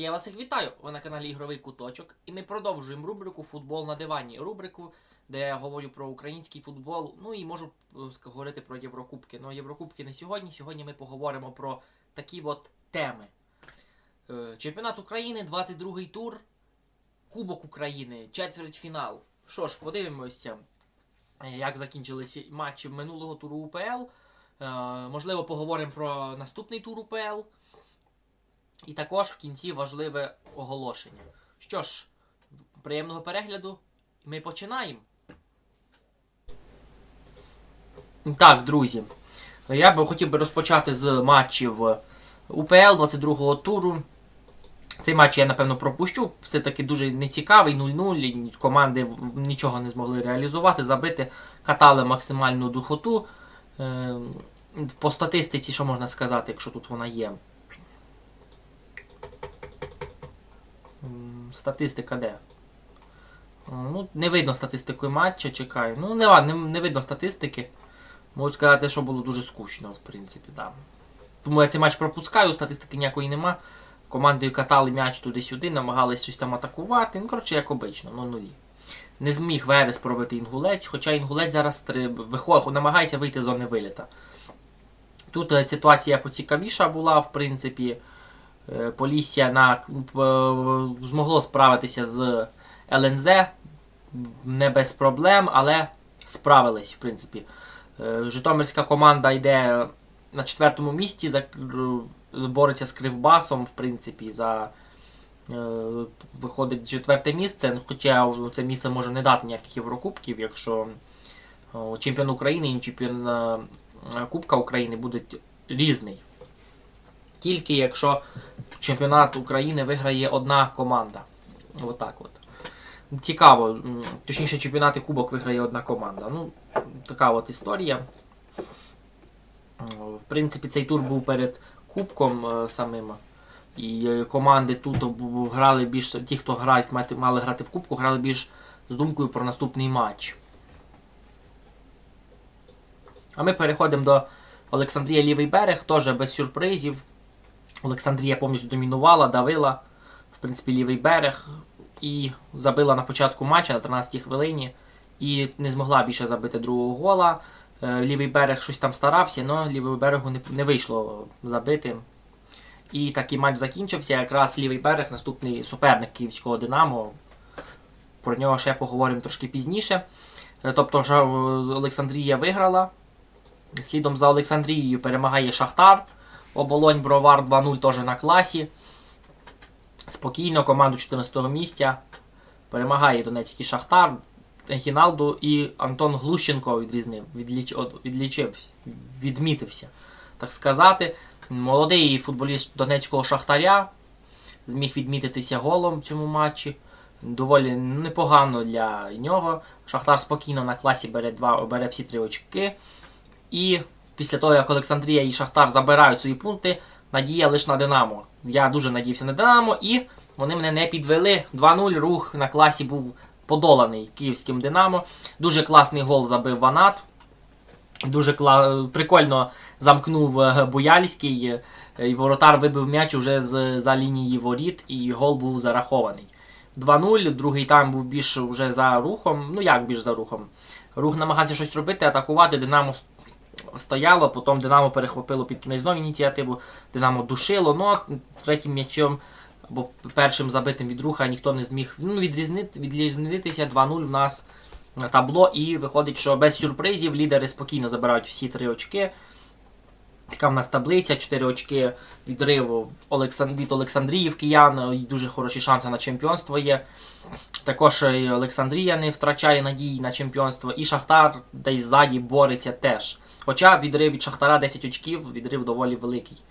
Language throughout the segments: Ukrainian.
Я вас всіх вітаю! Ви на каналі Ігровий Куточок, і ми продовжуємо рубрику Футбол на дивані. Рубрику, де я говорю про український футбол, ну і можу е, говорити про Єврокубки. Ну, Єврокубки не сьогодні. Сьогодні ми поговоримо про такі от теми. Е, Чемпіонат України, 22-й тур, Кубок України, четвертьфінал. Що ж, подивимося, е, як закінчилися матчі минулого туру УПЛ. Можливо, поговоримо про наступний тур УПЛ. І також в кінці важливе оголошення. Що ж, приємного перегляду. Ми починаємо. Так, друзі. Я би хотів би розпочати з матчів УПЛ 22-го туру. Цей матч я, напевно, пропущу. Все-таки дуже нецікавий, 0-0. Команди нічого не змогли реалізувати, забити, катали максимальну духоту. Е, По статистиці, що можна сказати, якщо тут вона є. Статистика де? Ну, не видно статистику матча, чекаю. Ну, не не, не видно статистики. Можу сказати, що було дуже скучно, в принципі, да. Тому я цей матч пропускаю, статистики ніякої нема. Команди катали м'яч туди-сюди, намагались щось там атакувати. Ну, коротше, як обично, ну нулі. Не зміг Верес пробити інгулець, хоча інгулець зараз виходить, намагається вийти з зони виліта. Тут е, ситуація поцікавіша була, в принципі. Е, Полісся на, е, змогло справитися з ЛНЗ не без проблем, але справились, в принципі. Е, Житомирська команда йде на четвертому місці, бореться з Кривбасом, в принципі, за виходить четверте місце. Хоча це місце може не дати ніяких Єврокубків, якщо чемпіон України і чемпіон Кубка України будуть різний. Тільки якщо чемпіонат України виграє одна команда. Отак от. Цікаво. Точніше, чемпіонат і кубок виграє одна команда. Ну, така от історія. В принципі, цей тур був перед кубком е, самим. І е, команди тут грали більш. Ті, хто грають, мали грати в кубку, грали більш з думкою про наступний матч. А ми переходимо до Олександрія Лівий берег, теж без сюрпризів. Олександрія повністю домінувала, давила, в принципі, лівий берег і забила на початку матча на 13-й хвилині. І не змогла більше забити другого гола. Е, Лівий берег щось там старався, але лівий берегу не, не вийшло забити. І такий матч закінчився. Якраз лівий берег, наступний суперник київського Динамо. Про нього ще поговоримо трошки пізніше. Е, Тобто, е, Олександрія виграла. Слідом за Олександрією перемагає Шахтар. Оболонь Бровар 2-0 теж на класі. Спокійно команду 14-го місця. Перемагає Донецький Шахтар. Гіналду і Антон Глущенко відрізнив, відліч, відлічив, відмітився, так сказати. Молодий футболіст Донецького Шахтаря зміг відмітитися голом в цьому матчі. Доволі непогано для нього. Шахтар спокійно на класі бере, два, бере всі три очки. І після того, як Олександрія і Шахтар забирають свої пункти, надія лише на Динамо. Я дуже надіявся на Динамо, і вони мене не підвели. 2-0 рух на класі був подоланий київським Динамо. Дуже класний гол забив Ванат. Дуже кла... прикольно замкнув е, Буяльський. е, І воротар вибив м'яч уже з за лінії воріт, і гол був зарахований. 2-0, другий тайм був більш вже за рухом. Ну як більш за рухом? Рух намагався щось робити, атакувати. Динамо стояло, потім Динамо перехопило під кінець знову ініціативу. Динамо душило. Ну, третім м'ячом або першим забитим від руха ніхто не зміг ну, відрізнити, відрізнитися 2-0 в нас табло. І виходить, що без сюрпризів лідери спокійно забирають всі три очки. Така в нас таблиця, 4 очки відриву від Олександрії в киян. І дуже хороші шанси на чемпіонство є. Також і Олександрія не втрачає надії на чемпіонство. І Шахтар десь ззаді бореться теж. Хоча відрив від Шахтара 10 очків, відрив доволі великий.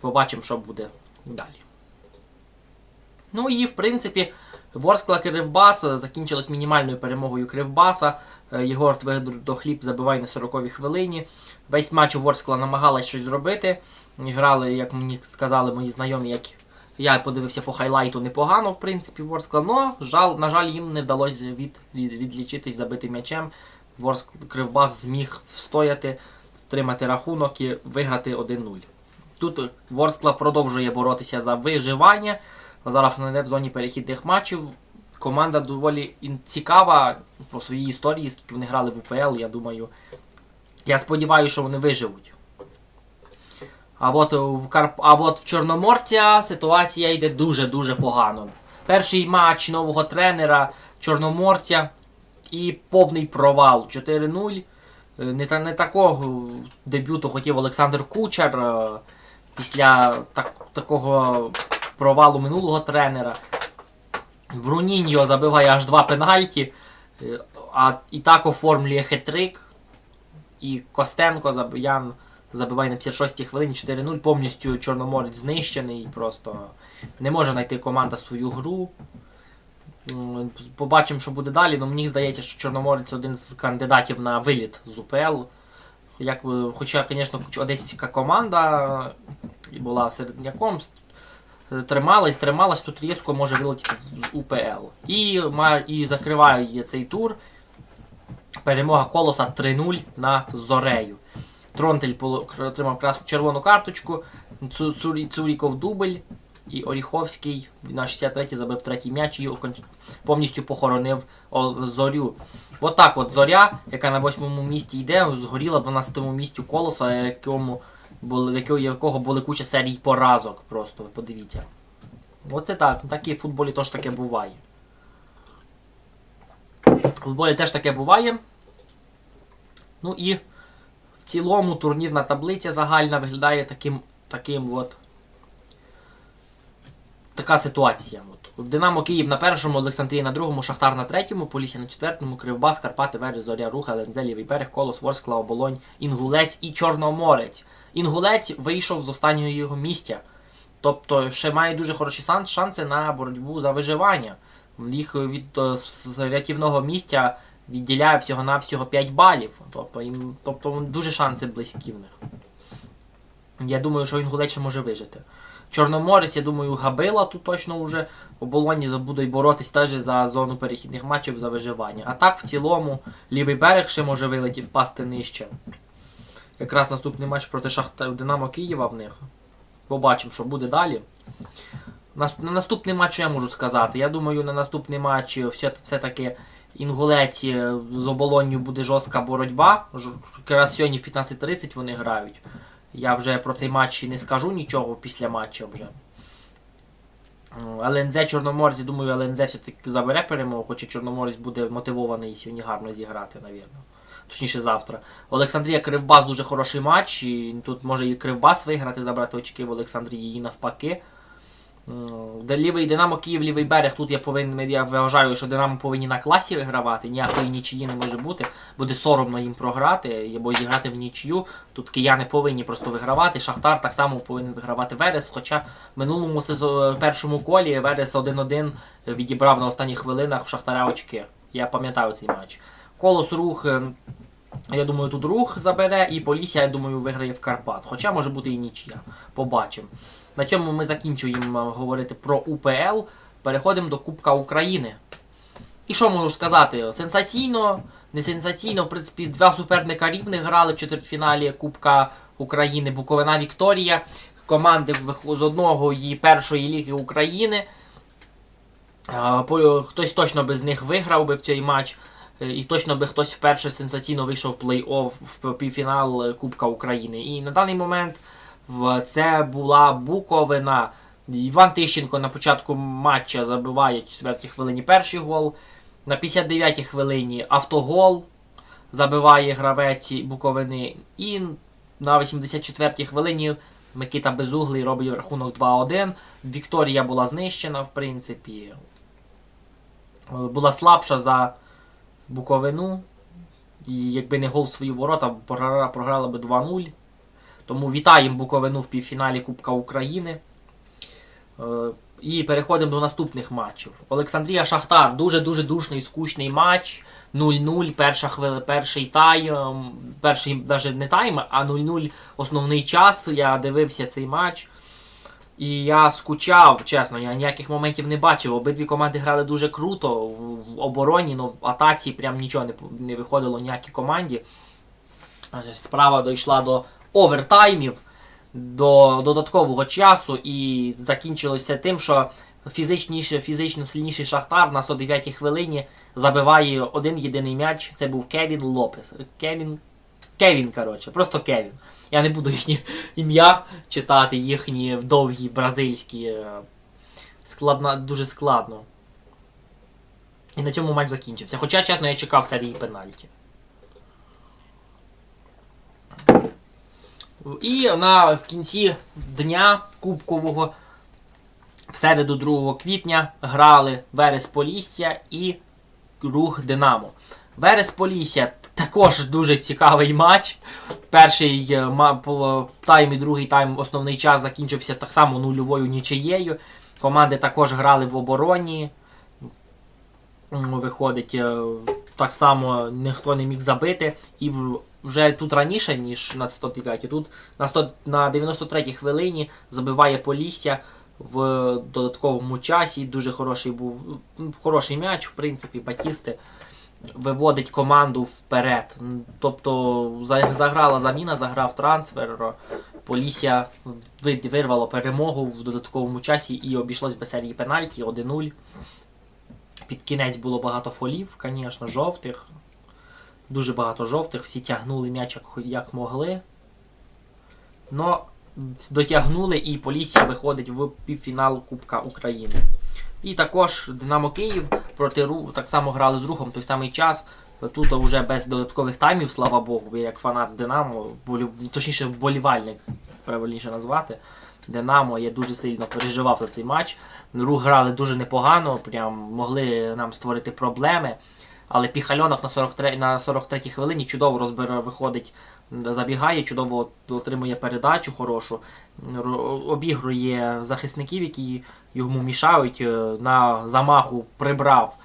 Побачимо, що буде далі. Ну і в принципі, Ворскла Кривбас е, закінчилось мінімальною перемогою Кривбаса. Е, Єгор Твегдохліб забиває на 40-й хвилині. Весь матч у Ворскла намагалась щось зробити. Грали, як мені сказали мої знайомі, як я подивився по хайлайту непогано, в принципі, Ворскла. Но, жал, на жаль, їм не вдалося від, від, відлічитись забитим м'ячем. Ворскл Кривбас зміг встояти, втримати рахунок і виграти 1-0. Тут Ворскла продовжує боротися за виживання. Зараз йде в зоні перехідних матчів. Команда доволі цікава по своїй історії, скільки вони грали в УПЛ, я думаю. Я сподіваюся, що вони виживуть. А от в Карп... а от в Чорноморця ситуація йде дуже-дуже погано. Перший матч нового тренера Чорноморця і повний провал 4-0. Е, Не, не такого дебюту хотів Олександр Кучер е, після так, такого провалу минулого тренера. Бруніньо забиває аж два пенальті, е, а і так оформлює хитрик. І Костенко заб- Ян забиває на 56-й хвилині 4-0. Повністю Чорноморець знищений. Просто не може знайти команда свою гру. Побачимо, що буде далі. Ну мені здається, що Чорноморець один з кандидатів на виліт з УПЛ. Як, хоча, звісно, одеська команда була середняком, с- трималась, трималась, тут різко може вилетіти з УПЛ. І, і закриває цей тур. Перемога колоса 3-0 над Зорею. Тронтель отримав червону карточку, Цуріков дубль і Оріховський на 63-й забив третій м'яч і повністю похоронив зорю. От так от зоря, яка на восьмому місці йде, згоріла в 12-му місці колоса, якому були, якого були куча серій поразок. Просто ви подивіться. Оце так. Так і в футболі теж таке буває. В футболі теж таке буває. Ну і в цілому турнірна таблиця загальна виглядає таким, таким от. Така ситуація. От. Динамо Київ на першому, Олександрія на другому, Шахтар на третьому, Полісся на четвертому, Кривбас, Карпати, Верес, Зоря, Рух, ЛНЗ, Лівий берег, Колос, Ворскла, Оболонь, Інгулець і Чорноморець. Інгулець вийшов з останнього його місця. Тобто ще має дуже хороші шанси на боротьбу за виживання. Їх від е, рятівного місця відділяє всього-навсього 5 балів. Тобто, їм, тобто дуже шанси близькі в них. Я думаю, що Інгулець ще може вижити. Чорноморець, я думаю, Габила тут точно вже оболоні будуть боротись теж за зону перехідних матчів за виживання. А так, в цілому, лівий берег ще може вилетіти, впасти нижче. Якраз наступний матч проти Шахта Динамо Києва в них. Побачимо, що буде далі. На наступний матч я можу сказати. Я думаю, на наступний матч все- все-таки Інгулець е, з оболонню буде жорстка боротьба. Якраз сьогодні в 15.30 вони грають. Я вже про цей матч і не скажу нічого після матчу вже. ЛНЗ Чорноморець, думаю, ЛНЗ все-таки забере перемогу, хоча Чорноморець буде мотивований сьогодні гарно зіграти, навірно. Точніше завтра. Олександрія Кривбас дуже хороший матч. І тут може і Кривбас виграти, забрати очки в Олександрії і навпаки. Де лівий Динамо Київ, лівий берег. Тут я повинен, я вважаю, що Динамо повинні на класі вигравати. Ніякої нічиї не може бути. Буде соромно їм програти або зіграти в нічию. Тут кияни повинні просто вигравати. Шахтар так само повинен вигравати Верес. Хоча в минулому сезо... першому колі Верес 1-1 відібрав на останніх хвилинах в Шахтаря очки. Я пам'ятаю цей матч. Колос рух. Я думаю, тут рух забере, і Полісся, я думаю, виграє в Карпат. Хоча може бути і нічия. Побачимо. На цьому ми закінчуємо е, говорити про УПЛ. Переходимо до Кубка України. І що можу сказати? Сенсаційно, не сенсаційно, в принципі, два суперника рівних грали в четвертьфіналі Кубка України Буковина Вікторія. Команди з одного і першої ліги України. Е, Хтось точно без них виграв би в цей матч. Е, І точно би хтось вперше сенсаційно вийшов в плей-офф в півфінал е, Кубка України. І на даний момент це була Буковина. Іван Тищенко на початку матча забиває в 4 хвилині перший гол. На 59-й хвилині автогол забиває гравець Буковини. І на 84-й хвилині Микита Безуглий робить рахунок 2-1. Вікторія була знищена, в принципі. Е, Була слабша за Буковину. І якби не гол свої ворота, програла, би 2-0. Тому вітаємо Буковину в півфіналі Кубка України. Е, І переходимо до наступних матчів. Олександрія Шахтар. Дуже-дуже душний, скучний матч. 0-0, перша хвили, перший тайм, перший навіть не тайм, а 0-0 основний час. Я дивився цей матч. І я скучав, чесно, я ніяких моментів не бачив. Обидві команди грали дуже круто в, обороні, але в атаці прям нічого не, не виходило ніякій команді. Справа дійшла до овертаймів, до додаткового часу, і закінчилося тим, що фізичніше, фізично сильніший Шахтар на 109-й хвилині забиває один єдиний м'яч. Це був Кевін Лопес. Кевін. Кевін, коротше, просто Кевін. Я не буду їхні ім'я читати, їхні довгі бразильські. е, Складно, дуже складно. І на цьому матч закінчився. Хоча, чесно, я чекав серії пенальті. І на, в кінці дня Кубкового, в середу 2 квітня, грали Верес Полісся і Рух Динамо. Верес Полісся також дуже цікавий матч. Перший е, тайм і другий тайм, основний час закінчився так само нульовою нічиєю. Команди також грали в обороні. Виходить, е, так само ніхто не міг забити. І вже тут раніше, ніж на 109, тут на, 100, на 93-й хвилині забиває Полісся в додатковому часі. Дуже хороший був хороший м'яч, в принципі, Батісти виводить команду вперед. Тобто заграла заміна, заграв трансфер. Полісся ви- вирвало перемогу в додатковому часі і обійшлось без серії пенальті 1-0. Під кінець було багато фолів, звісно, жовтих. Дуже багато жовтих, всі тягнули м'яч як, як могли. Но дотягнули і Полісся виходить в півфінал Кубка України. І також Динамо Київ проти Ру так само грали з рухом той самий час. Тут вже без додаткових таймів, слава Богу, як фанат Динамо, болю- точніше вболівальник, правильніше назвати. Динамо я дуже сильно переживав за цей матч. Рух грали дуже непогано, прям могли нам створити проблеми. Але Піхальонок на 43 на 43-й хвилині чудово розбира, виходить, забігає, чудово отримує передачу хорошу, обігрує захисників, які йому мішають. е, На замаху прибрав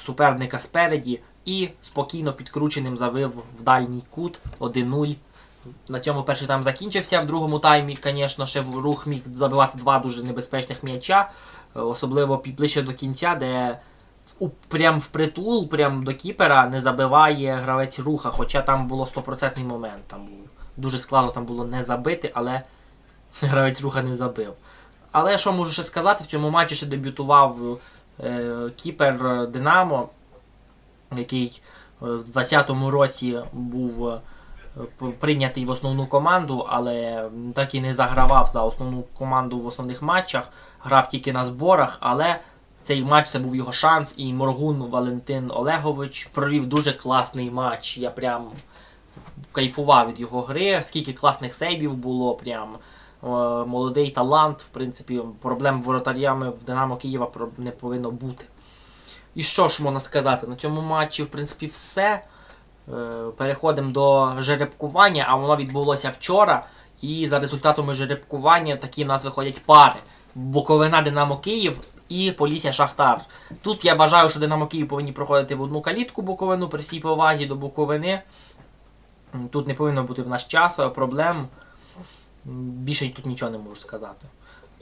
суперника спереді і спокійно підкрученим завив в дальній кут 1-0. На цьому перший тайм закінчився. В другому таймі, звісно, ще рух міг забивати два дуже небезпечних м'яча, е, особливо ближче до кінця, де прям впритул, прям до кіпера не забиває гравець руха, хоча там було 100% момент. Там. Дуже складно там було не забити, але гравець руха не забив. Але що можу ще сказати, в цьому матчі ще дебютував е, кіпер Динамо, який е, в 20-му році був е, прийнятий в основну команду, але так і не загравав за основну команду в основних матчах, грав тільки на зборах, але цей матч це був його шанс, і Моргун Валентин Олегович провів дуже класний матч. Я прям кайфував від його гри, скільки класних сейвів було, прям е, молодий талант. В принципі, проблем воротарями в Динамо Києва не повинно бути. І що ж можна сказати? На цьому матчі, в принципі, все. Е, Переходимо до жеребкування, а воно відбулося вчора. І за результатами жеребкування такі в нас виходять пари. Буковина Динамо Київ і Полісся Шахтар. Тут я вважаю, що Динамо Київ повинні проходити в одну калітку Буковину при всій повазі до Буковини. Тут не повинно бути в наш час е, проблем. Більше тут нічого не можу сказати.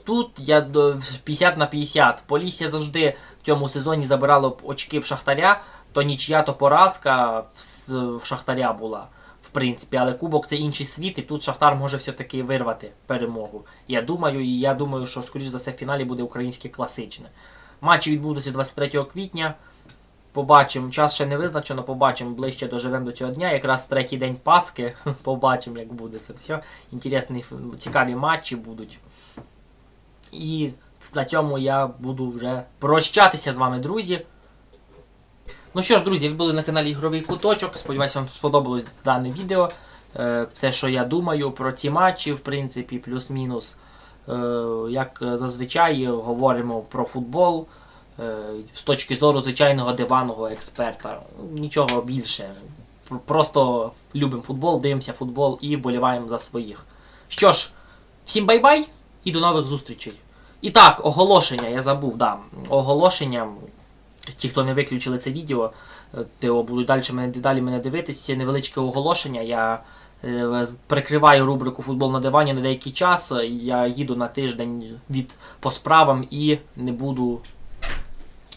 Тут я до 50 на 50. Полісся завжди в цьому сезоні забирало очки в Шахтаря, то нічия, то поразка в Шахтаря була. Принципі, але Кубок це інший світ, і тут Шахтар може все-таки вирвати перемогу. Я думаю, і я думаю, що скоріш за все в фіналі буде українське класичне. Матчі відбудуться 23 квітня. Побачимо, час ще не визначено, побачимо ближче доживемо до цього дня. Якраз третій день Пасхи. Побачимо, як буде це все. Інтересні, цікаві матчі будуть. І на цьому я буду вже прощатися з вами, друзі. Ну що ж, друзі, ви були на каналі Ігровий Куточок. Сподіваюся, вам сподобалось дане відео. Е, Все, що я думаю про ці матчі, в принципі, плюс-мінус. Е, Як зазвичай говоримо про футбол е, з точки зору звичайного диванного експерта. Нічого більше. Просто любимо футбол, дивимося футбол і вболіваємо за своїх. Що ж, всім бай-бай і до нових зустрічей. І так, оголошення, я забув, да. Оголошення. Ті, хто не виключили це відео, е, то будуть далі мене, далі мене дивитися. Невеличке оголошення. Я е, прикриваю рубрику Футбол на дивані на деякий час. Я їду на тиждень від по справам і не буду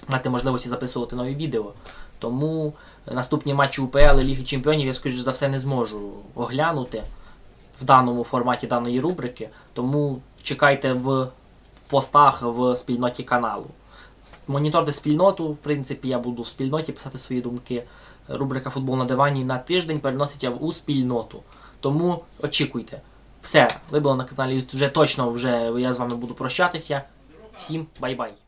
мати можливості записувати нові відео. Тому наступні матчі УПЛ і Ліги Чемпіонів я, скоріш за все, не зможу оглянути в даному форматі даної рубрики. Тому чекайте в постах в спільноті каналу. Моніторте спільноту, в принципі, я буду в спільноті писати свої думки. Рубрика Футбол на дивані на тиждень переноситься у спільноту. Тому очікуйте. Все, ви були на каналі вже точно вже я з вами буду прощатися. Всім бай-бай.